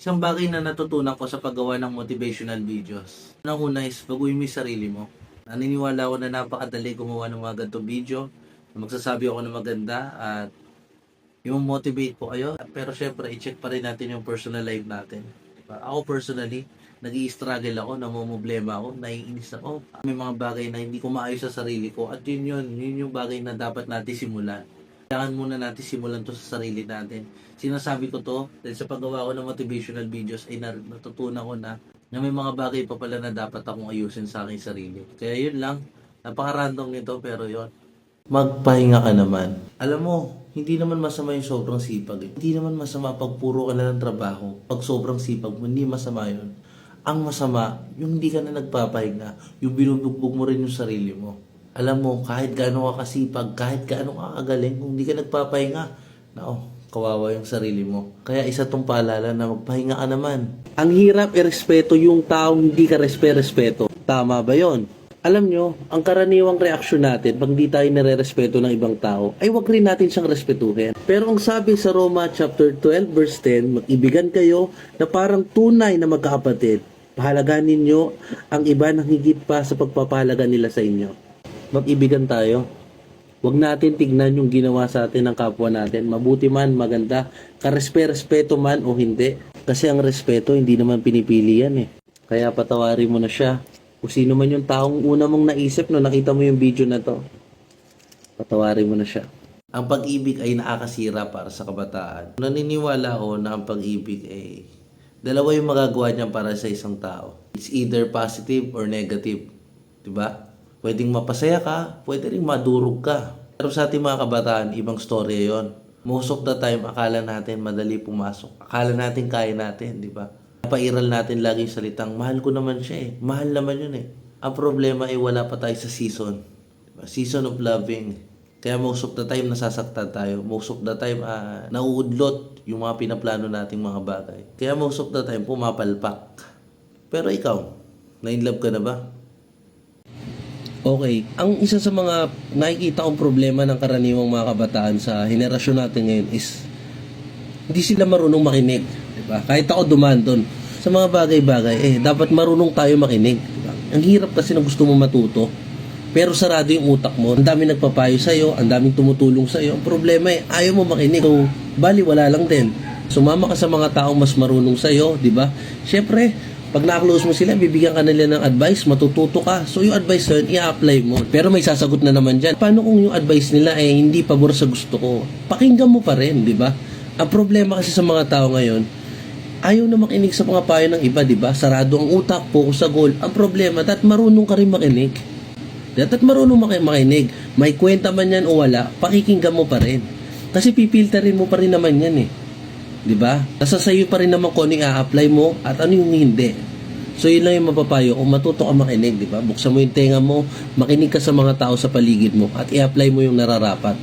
Isang bagay na natutunan ko sa paggawa ng motivational videos. Unang-una is baguhin mo yung sarili mo. Naniniwala ako na napakadali gumawa ng mga ganitong video. Magsasabi ako na maganda at yung motivate po kayo. Pero syempre, i-check pa rin natin yung personal life natin. Diba? Ako personally, nag struggle ako, namumblema ako, naiinis ako. May mga bagay na hindi ko maayos sa sarili ko. At yun yun, yun yung bagay na dapat natin simulan. Kailangan muna natin simulan to sa sarili natin. Sinasabi ko to dahil sa paggawa ko ng motivational videos ay natutunan ko na na may mga bagay pa pala na dapat akong ayusin sa aking sarili. Kaya yun lang. Napaka-random nito pero yun. Magpahinga ka naman. Alam mo, hindi naman masama yung sobrang sipag. Eh. Hindi naman masama pag puro ka na ng trabaho. Pag sobrang sipag mo, hindi masama yun. Ang masama, yung hindi ka na nagpapahinga, yung binubugbog mo rin yung sarili mo. Alam mo, kahit gaano ka kasipag, kahit gaano ka kagaling, kung hindi ka nagpapahinga, nao, kawawa yung sarili mo. Kaya isa tong paalala na magpahinga ka naman. Ang hirap irespeto yung taong hindi ka respe-respeto. Tama ba yon? Alam nyo, ang karaniwang reaksyon natin pag di tayo nare-respeto ng ibang tao, ay wag rin natin siyang respetuhin. Pero ang sabi sa Roma chapter 12 verse 10, mag-ibigan kayo na parang tunay na magkakapatid. Pahalagahan ninyo ang iba ng higit pa sa pagpapahalaga nila sa inyo. Mag-ibigan tayo. Huwag natin tignan yung ginawa sa atin ng kapwa natin. Mabuti man, maganda. Karespe-respeto man o hindi. Kasi ang respeto, hindi naman pinipili yan eh. Kaya patawarin mo na siya. Kung sino man yung taong una mong naisip no nakita mo yung video na to. Patawarin mo na siya. Ang pag-ibig ay nakakasira para sa kabataan. Naniniwala ako na ang pag-ibig ay dalawa yung magagawa niya para sa isang tao. It's either positive or negative. 'Di ba? Pwedeng mapasaya ka, pwede rin madurog ka. Pero sa ating mga kabataan, ibang story yon. Most of the time, akala natin madali pumasok. Akala natin kaya natin, di ba? Napairal natin lagi yung salitang, mahal ko naman siya eh. Mahal naman yun eh. Ang problema ay wala pa tayo sa season. Diba? Season of loving. Kaya most of the time nasasaktan tayo. Most of the time uh, nauudlot yung mga pinaplano nating mga bagay. Kaya most of the time pumapalpak. Pero ikaw, na-inlove ka na ba? Okay, ang isa sa mga nakikita kong problema ng karaniwang mga kabataan sa henerasyon natin ngayon is hindi sila marunong makinig, 'di ba? Kahit ako dumaan doon sa mga bagay-bagay, eh dapat marunong tayo makinig, 'di? Ang hirap kasi na gusto mo matuto, pero sarado yung utak mo. Ang daming nagpapayo sa iyo, ang daming tumutulong sa iyo. Ang problema eh ayaw mo makinig. So, bali wala lang din. Sumama ka sa mga taong mas marunong sa iyo, 'di ba? Syempre, pag na-close mo sila, bibigyan ka nila ng advice, matututo ka. So yung advice na i-apply mo. Pero may sasagot na naman dyan. Paano kung yung advice nila ay hindi pabor sa gusto ko? Pakinggan mo pa rin, di ba? Ang problema kasi sa mga tao ngayon, ayaw na makinig sa mga payo ng iba, di ba? Sarado ang utak, focus sa goal. Ang problema, dat marunong ka rin makinig. Dapat marunong maki- makinig. May kwenta man yan o wala, pakikinggan mo pa rin. Kasi pipilterin mo pa rin naman yan eh. 'Di ba? Nasa sa iyo pa rin naman kung ano yung a-apply mo at ano yung hindi. So yun lang yung mapapayo kung matuto ka makinig, 'di ba? Buksan mo yung tenga mo, makinig ka sa mga tao sa paligid mo at i-apply mo yung nararapat.